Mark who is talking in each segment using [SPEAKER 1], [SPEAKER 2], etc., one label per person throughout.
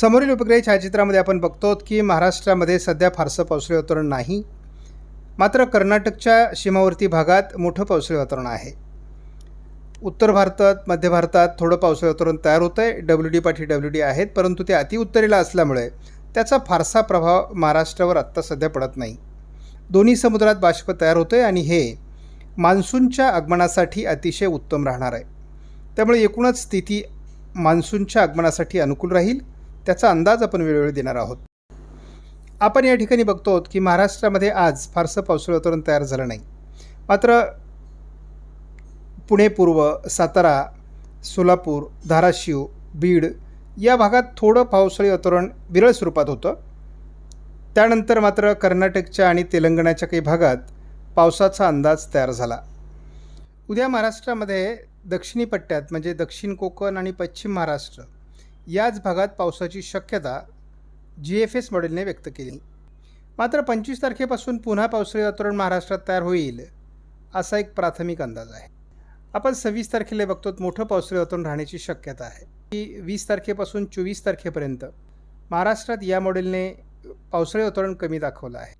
[SPEAKER 1] समोरील उपग्रही छायाचित्रामध्ये आपण बघतो की महाराष्ट्रामध्ये सध्या फारसं पावसाळी वातावरण नाही. मात्र कर्नाटकच्या सीमावर्ती भागात मोठं पावसाळी वातावरण आहे. उत्तर भारतात मध्य भारतात थोडं पावसाळी वातावरण तयार होतं आहे डब्ल्यू डी पाठी डब्ल्यू डी आहेत परंतु ते अतिउत्तरेला असल्यामुळे त्याचा फारसा प्रभाव महाराष्ट्रावर आत्ता सध्या पडत नाही. दोन्ही समुद्रात बाष्प तयार होतं आहे आणि हे मान्सूनच्या आगमनासाठी अतिशय उत्तम राहणार आहे. त्यामुळे एकूणच स्थिती मान्सूनच्या आगमनासाठी अनुकूल राहील. त्याचा अंदाज आपण वेळोवेळी देणार आहोत. आपण या ठिकाणी बघतो आहोत की महाराष्ट्रामध्ये आज फारसं पावसाळी वातावरण तयार झालं नाही. मात्र पुणे पूर्व सातारा सोलापूर धाराशिव बीड या भागात थोडं पावसाळी वातावरण विरळ स्वरूपात होतं. त्यानंतर मात्र कर्नाटकच्या आणि तेलंगणाच्या काही भागात पावसाचा अंदाज तयार झाला. उद्या महाराष्ट्रामध्ये दक्षिणी पट्ट्यात म्हणजे दक्षिण कोकण आणि पश्चिम महाराष्ट्र याच भागात पावसाची शक्यता जी एफ एस मॉडेलने व्यक्त केली. मात्र पंचवीस तारखेपासून पुन्हा पावसाळी वातावरण महाराष्ट्रात तयार होईल असा एक प्राथमिक अंदाज आहे. आपण सव्वीस तारखेला बघतो मोठं पावसाळी वातावरण राहण्याची शक्यता आहे. की वीस तारखेपासून चोवीस तारखेपर्यंत महाराष्ट्रात या मॉडेलने पावसाळी वातावरण कमी दाखवलं आहे.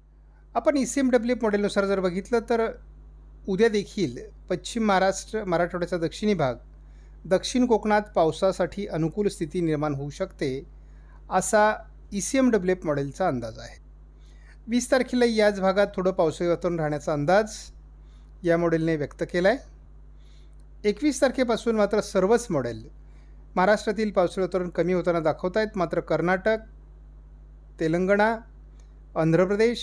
[SPEAKER 1] आपण ई सी एम डब्ल्यू मॉडेलनुसार जर बघितलं तर उद्या देखील पश्चिम महाराष्ट्र मराठवाड्याचा दक्षिणी भाग दक्षिण कोकणात पावसासाठी अनुकूल स्थिती निर्माण होऊ शकते असा E C M W F मॉडेलचा अंदाज आहे. वीस तारखेला याच भागात थोडं पावसाळी वातावरण राहण्याचा अंदाज या मॉडेलने व्यक्त केला आहे एकवीस तारखेपासून मात्र सर्वच मॉडेल महाराष्ट्रातील पावसाळी वातावरण कमी होताना दाखवत आहेत मात्र कर्नाटक तेलंगणा आंध्र प्रदेश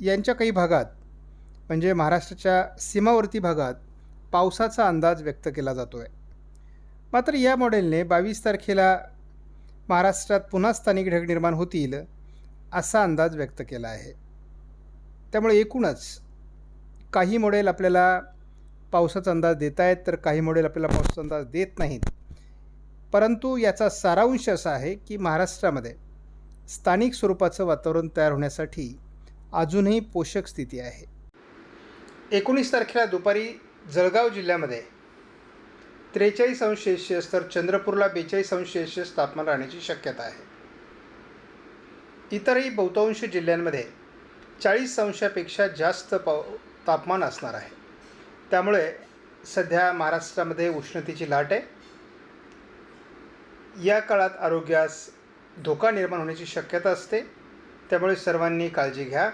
[SPEAKER 1] यांच्या काही भागात म्हणजे महाराष्ट्राच्या सीमावर्ती भागात पावसाचा अंदाज व्यक्त केला जातो आहे मात्र या मॉडेलने बावीस तारखेला महाराष्ट्रात पुन्हा स्थानिक ढग निर्माण होतील असा अंदाज व्यक्त केला आहे. त्यामुळे एकूणच काही मॉडेल आपल्याला पावसाचा अंदाज देत आहेत तर काही मॉडेल आपल्याला पावसाचा अंदाज देत नाहीत. परंतु याचा सारांश असा आहे की महाराष्ट्रामध्ये स्थानिक स्वरूपाचं वातावरण तयार होण्यासाठी अजूनही पोषक स्थिती आहे. एकोणीस तारखेला दुपारी जळगाव जिल्ह्यामध्ये त्रेचाळीस अंश सेल्शियस तर चंद्रपूरला बेचाळीस अंश सेल्शियस तापमान राहण्याची शक्यता आहे. इतरही बहुतांश जिल्ह्यांमध्ये चाळीस अंशापेक्षा जास्त पाव तापमान असणार आहे. त्यामुळे सध्या महाराष्ट्रामध्ये उष्णतेची लाट आहे. या काळात आरोग्यास धोका निर्माण होण्याची शक्यता असते. त्यामुळे सर्वांनी काळजी घ्या.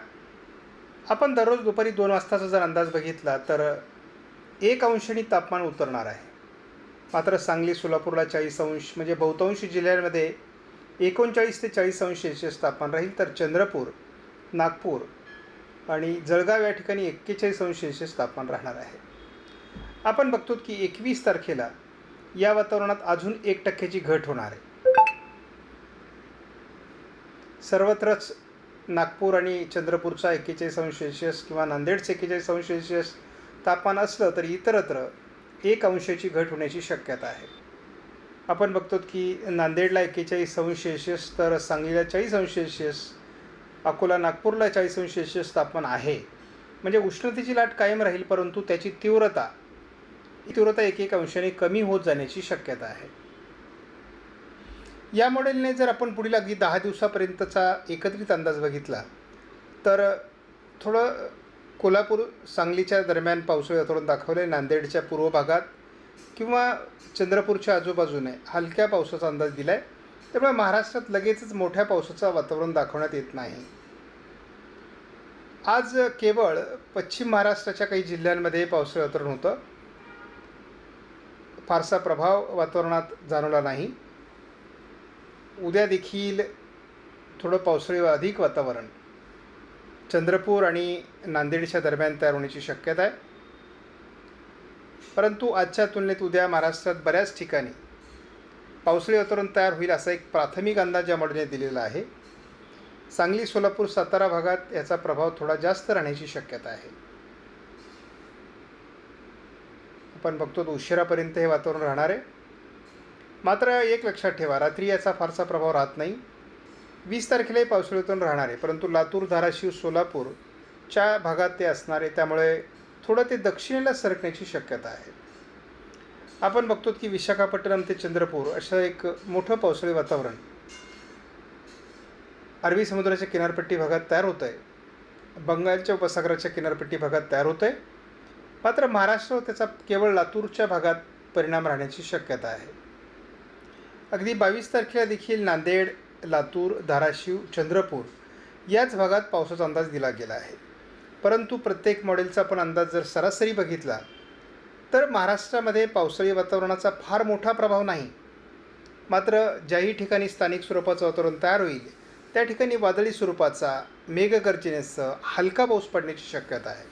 [SPEAKER 1] आपण दररोज दुपारी दोन वाजताचा जर अंदाज बघितला तर एक अंशांनी तापमान उतरणार आहे. मात्र सांगली सोलापूरला चाळीस अंश म्हणजे बहुतांश जिल्ह्यांमध्ये एकोणचाळीस ते चाळीस अंश सेल्सिअस तापमान राहील. तर चंद्रपूर नागपूर आणि जळगाव या ठिकाणी एक्केचाळीस अंश सेल्सिअस तापमान राहणार आहे. आपण बघतो की एकवीस तारखेला या वातावरणात अजून एक टक्क्याची घट होणार आहे. सर्वत्रच नागपूर आणि चंद्रपूरचा एक्केचाळीस अंश सेल्सिअस किंवा नांदेडचं एक्केचाळीस अंश सेल्सिअस तापमान असलं तर इतरत्र एक अंशाची घट होण्याची शक्यता आहे. आपण बघतो की नांदेडला एक्केचाळीस अंश सेल्शियस तर सांगलीला चाळीस अंश सेल्शियस अकोला नागपूरला चाळीस अंश सेल्शियस तापमान आहे. म्हणजे उष्णतेची लाट कायम राहील परंतु त्याची तीव्रता तीव्रता एक एक अंशाने कमी होत जाण्याची शक्यता आहे. या मॉडेलने जर आपण पुढील अगदी दहा दिवसापर्यंतचा एकत्रित अंदाज बघितला तर थोडं कोल्हापूर सांगलीच्या दरम्यान पावसाळी वातावरण दाखवलं आहे नांदेडच्या पूर्व भागात किंवा चंद्रपूरच्या आजूबाजूने हलक्या पावसाचा अंदाज दिला आहे त्यामुळे महाराष्ट्रात लगेचच मोठ्या पावसाचं वातावरण दाखवण्यात येत नाही. आज केवळ पश्चिम महाराष्ट्राच्या काही जिल्ह्यांमध्ये पावसाळी वातावरण होतं. फारसा प्रभाव वातावरणात जाणवला नाही. उद्या देखील थोडं पावसाळी अधिक वातावरण. चंद्रपूर आणि नांदेडच्या दरम्यान तयार होण्याची शक्यता आहे. परंतु आजच्या तुलनेत उद्या महाराष्ट्रात बऱ्याच ठिकाणी पावसाळी वातावरण तयार होईल असा एक प्राथमिक अंदाज या मॉडेलने दिलेला आहे. सांगली सोलापूर सातारा भागात याचा प्रभाव थोडा जास्त राहण्याची शक्यता आहे. आपण बघतो उशिरापर्यंत हे वातावरण राहणार आहे. मात्र एक लक्षात ठेवा रात्री याचा फारसा प्रभाव राहत नाही. वीस तारखेलाही पावसाळ्यातून राहणार आहे परंतु लातूर धाराशिव सोलापूरच्या भागात ते असणार आहे त्यामुळे थोडं ते दक्षिणेला सरकण्याची शक्यता आहे. आपण बघतो की विशाखापट्टणम ते चंद्रपूर असं एक मोठं पावसाळी वातावरण अरबी समुद्राच्या किनारपट्टी भागात तयार होतं आहे बंगालच्या उपसागराच्या किनारपट्टी भागात तयार होतं आहे मात्र महाराष्ट्र त्याचा केवळ लातूरच्या भागात परिणाम राहण्याची शक्यता आहे. अगदी बावीस तारखेला देखील नांदेड लातूर धाराशिव चंद्रपूर याच भागात पावसाचा अंदाज दिला गेला आहे. परंतु प्रत्येक मॉडेलचा आपण अंदाज जर सरासरी बघितला तर महाराष्ट्रामध्ये पावसाळी वातावरणाचा फार मोठा प्रभाव नाही. मात्र ज्याही ठिकाणी स्थानिक स्वरूपाचं वातावरण तयार होईल त्या ठिकाणी वादळी स्वरूपाचा मेघगर्जनेसह हलका पाऊस पडण्याची शक्यता आहे.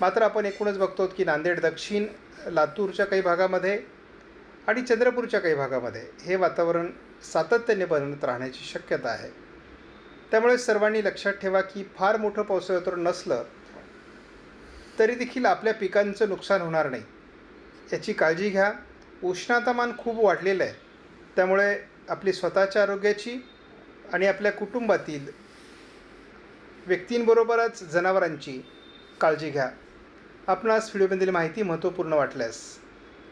[SPEAKER 1] मात्र आपण एकूणच बघतो की नांदेड दक्षिण लातूरच्या काही भागामध्ये आणि चंद्रपूरच्या काही भागामध्ये हे वातावरण सातत्याने बनत राहण्याची शक्यता आहे. त्यामुळे सर्वांनी लक्षात ठेवा की फार मोठं पावसाळी नसलं तरी देखील आपल्या पिकांचं नुकसान होणार नाही. याची काळजी घ्या. उष्णतामान खूप वाढलेलं आहे. त्यामुळे आपली स्वतःच्या आरोग्याची आणि आपल्या कुटुंबातील व्यक्तींबरोबरच जनावरांची काळजी घ्या. आपणास व्हिडिओमधील माहिती महत्त्वपूर्ण वाटल्यास